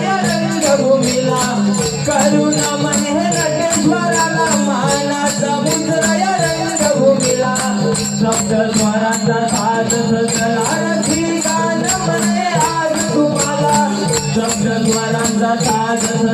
रंगभूमीला करुणा रंगस्वराला मानाचा मुद्रा या रंगभूमीला शब्दस्वराचा तुम्हाला. शब्दस्वरांचा साध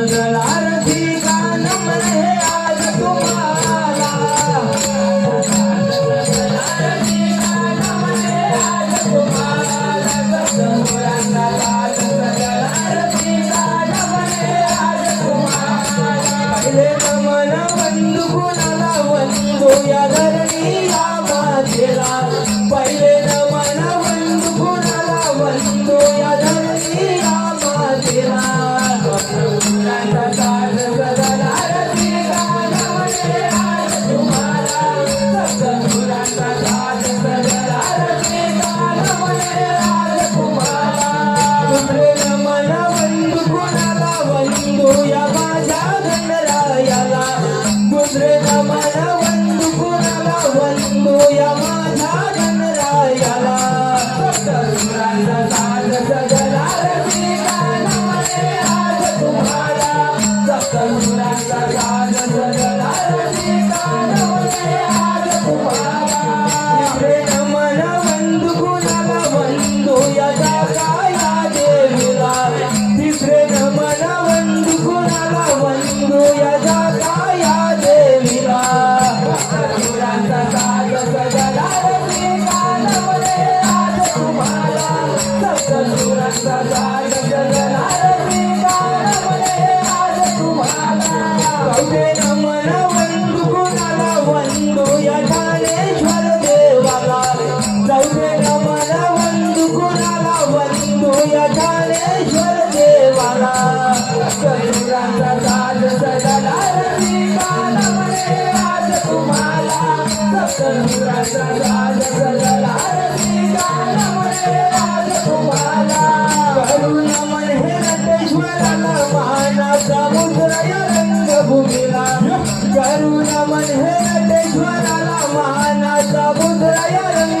ಬಂದು ಗುಣದ ಒಂದು ಯದ ai.